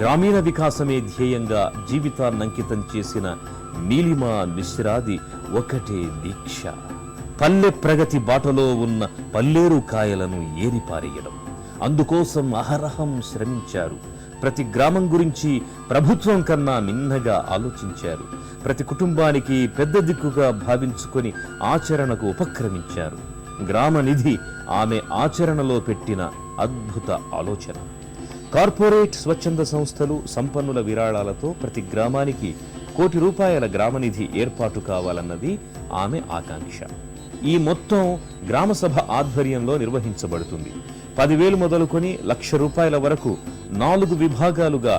గ్రామీణ వికాసమే ధ్యేయంగా జీవితాన్నంకితం చేసిన నీలిమా మిశ్రాది ఒకటే దీక్ష. పల్లె ప్రగతి బాటలో ఉన్న పల్లేరు కాయలను ఏరిపారేయడం. అందుకోసం అహరహం శ్రమించారు. ప్రతి గ్రామం గురించి ప్రభుత్వం కన్నా మిన్నగా ఆలోచించారు. ప్రతి కుటుంబానికి పెద్ద దిక్కుగా భావించుకొని ఆచరణకు ఉపక్రమించారు. గ్రామ నిధి ఆమె ఆచరణలో పెట్టిన అద్భుత ఆలోచన. కార్పొరేట్ స్వచ్ఛంద సంస్థలు సంపన్నుల విరాళాలతో ప్రతి గ్రామానికి కోటి రూపాయల గ్రామనిధి ఏర్పాటు కావాలన్నది ఆమె ఆకాంక్ష. ఈ మొత్తం గ్రామసభ ఆధ్వర్యంలో నిర్వహించబడుతుంది. పదివేలు మొదలుకొని లక్ష రూపాయల వరకు నాలుగు విభాగాలుగా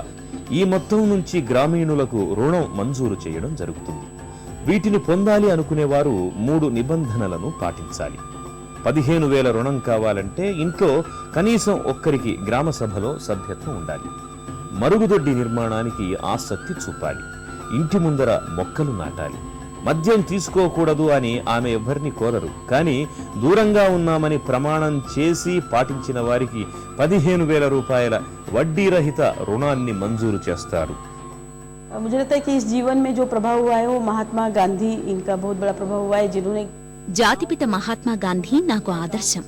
ఈ మొత్తం నుంచి గ్రామీణులకు రుణం మంజూరు చేయడం జరుగుతుంది. వీటిని పొందాలి అనుకునేవారు మూడు నిబంధనలను పాటించాలి. పదిహేను వేల రుణం కావాలంటే ఇంట్లో కనీసం ఒక్కరికి గ్రామ సభలో సభ్యత్వం ఉండాలి మరుగుదొడ్డి నిర్మాణానికి ఆసక్తి చూపాలి ఇంటి ముందర మొక్కలు నాటాలి మద్యం తీసుకోకూడదు అని ఆమె ఎవ్వరిని కోరరు కానీ దూరంగా ఉన్నామని ప్రమాణం చేసి పాటించిన వారికి పదిహేను వేల రూపాయల వడ్డీ రహిత రుణాన్ని మంజూరు చేస్తారు मुझे लगता है कि इस जीवन में जो प्रभाव हुआ है वो महात्मा गांधी इनका बहुत बड़ा प्रभाव हुआ है जिन्होंने జాతిపిత మహాత్మా గాంధీ నాకు ఆదర్శం.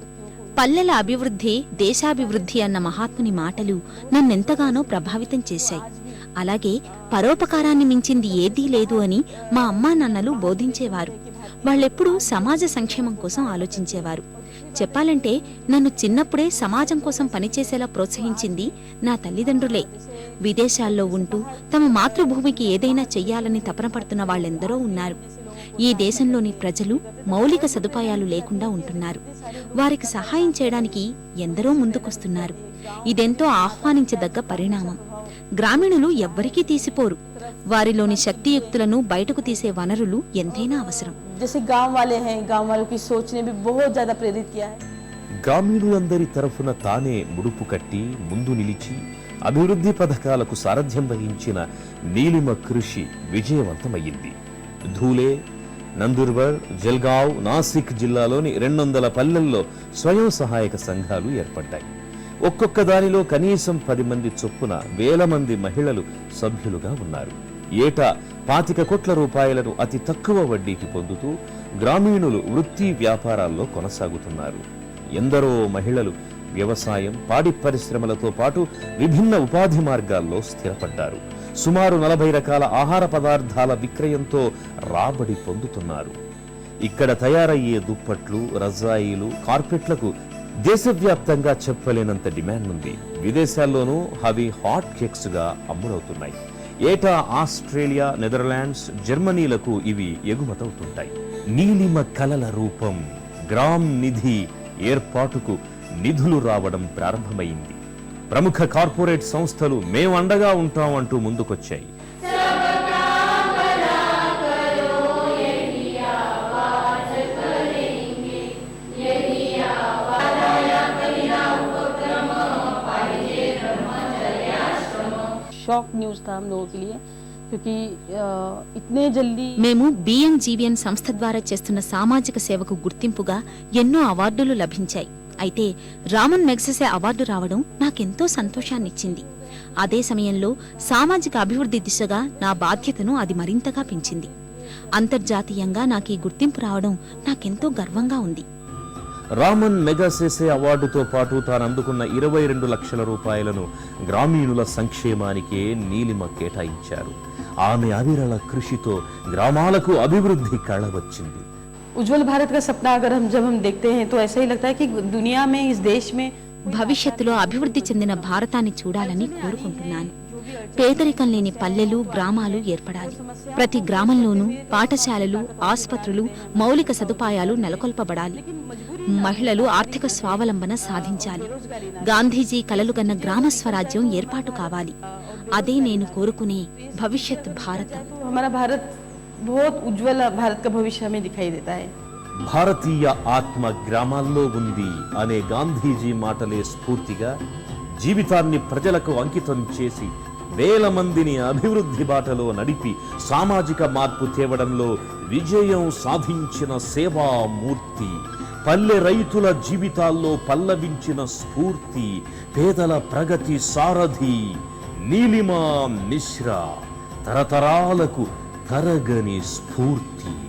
పల్లెల అభివృద్ధి దేశాభివృద్ధి అన్న మహాత్ముని మాటలు నన్నెంతగానో ప్రభావితం చేశాయి. అలాగే పరోపకారాన్ని మించింది ఏదీ లేదు అని మా అమ్మా నాన్నలు బోధించేవారు. వాళ్ళెప్పుడూ సమాజ సంక్షేమం కోసం ఆలోచించేవారు. చెప్పాలంటే నన్ను చిన్నప్పుడే సమాజం కోసం పనిచేసేలా ప్రోత్సహించింది నా తల్లిదండ్రులే. విదేశాల్లో ఉంటూ తమ మాతృభూమికి ఏదైనా చెయ్యాలని తపన పడుతున్న వాళ్ళెందరో ఉన్నారు. ఈ దేశంలోని ప్రజలు మౌలిక సదుపాయాలు లేకుండా ఉంటున్నారు. వారికి సహాయం చేయడానికి ఎందరో ముందుకొస్తున్నారు. ఇదెంతో ఆహ్వానించదగ్గ పరిణామం. గ్రామీణులు ఎవ్వరికీ తీసిపోరు. వారిలోని శక్తియుక్తులను బయటకు తీసే వనరులు ఎంతైనా అవసరం. గ్రామీణులందరి తరఫున తానే ముడుపు కట్టి ముందు నిలిచి అభివృద్ధి పథకాలకు సారథ్యం వహించిన నీలిమ కృషి విజయవంతమయ్యింది. ధూలే నందుర్బర్ జల్గావ్ నాసిక్ జిల్లాలోని రెండు వందల పల్లెల్లో స్వయం సహాయక సంఘాలు ఏర్పడ్డాయి. ఒక్కొక్క దానిలో కనీసం పది మంది చొప్పున వేల మంది మహిళలు సభ్యులుగా ఉన్నారు. ఏటా పాతిక కోట్ల రూపాయలను అతి తక్కువ వడ్డీకి పొందుతూ గ్రామీణులు వృత్తి వ్యాపారాల్లో కొనసాగుతున్నారు. ఎందరో మహిళలు వ్యవసాయం పాడి పరిశ్రమలతో పాటు విభిన్న ఉపాధి మార్గాల్లో స్థిరపడ్డారు. సుమారు నలభై రకాల ఆహార పదార్థాల విక్రయంతో రాబడి పొందుతున్నారు. ఇక్కడ తయారయ్యే దుప్పట్లు రజాయిలు కార్పెట్లకు దేశవ్యాప్తంగా చెప్పలేనంత డిమాండ్ ఉంది విదేశాల్లోనూ అవి హాట్ కేక్స్గా అమ్ముడవుతున్నాయి ఏటా ఆస్ట్రేలియా నెదర్లాండ్స్ జర్మనీలకు ఇవి ఎగుమతవుతుంటాయి. నీలిమ కలల రూపం గ్రామ్ నిధి ఏర్పాటుకు నిధులు రావడం ప్రారంభమైంది ప్రముఖ కార్పొరేట్ సంస్థలు మేము అండగా ఉంటాం అంటూ ముందుకొచ్చాయి शॉक न्यूज था हम लोगों के लिए మేము బిఎన్జీవీఎన్ సంస్థ ద్వారా చేస్తున్న సామాజిక సేవకు గుర్తింపుగా ఎన్నో అవార్డులు లభించాయి. అయితే రామన్ మెగ్సెసే అవార్డు రావడం నాకెంతో సంతోషాన్నిచ్చింది. అదే సమయంలో సామాజిక అభివృద్ధి దిశగా నా బాధ్యతను అది మరింతగా పెంచింది. అంతర్జాతీయంగా నాకీ గుర్తింపు రావడం నాకెంతో గర్వంగా ఉంది. రామన్ మెగాసేసే అవార్డుతో పాటు తాను అందుకున్న ఇరవై రెండు లక్షల రూపాయలను గ్రామీణుల సంక్షేమానికే నీలిమ కేటాయించారు ఆమె అవిరళ కృషితో గ్రామాలకు అభివృద్ధి కళ వచ్చింది उज्जवल भारत का सपना अगर हम जब हम देखते हैं तो ऐसा ही लगता है कि दुनिया में इस देश में భవిష్యత్తులో అభివృద్ధి చెందిన భారతాన్ని చూడాలని కోరుకుంటున్నాను పేదరికం లేని పల్లెలు గ్రామాలు ఏర్పడాలి ప్రతి గ్రామంలోనూ పాఠశాలలు ఆసుపత్రులు మౌలిక సదుపాయాలు నెలకొల్పబడాలి మహిళలు ఆర్థిక స్వావలంబన సాధించాలి. గాంధీజీ కలలు కన్న గ్రామ స్వరాజ్యం ఏర్పాటు కావాలి. అదే నేను కోరుకునే భవిష్యత్ భారత. ఉజ్వల భారత్ భారతీయ ఆత్మ గ్రామాల్లో ఉంది అనే గాంధీజీ మాటలే స్ఫూర్తిగా జీవితాన్ని ప్రజలకు అంకితం చేసి వేల మందిని అభివృద్ధి బాటలో నడిపి సామాజిక మార్పు తేవడంలో విజయం సాధించిన సేవామూర్తి పల్లె రైతుల జీవితాల్లో పల్లవించిన స్ఫూర్తి పేదల ప్రగతి సారథి నీలిమా మిశ్రా. తరతరాలకు తరగని స్ఫూర్తి.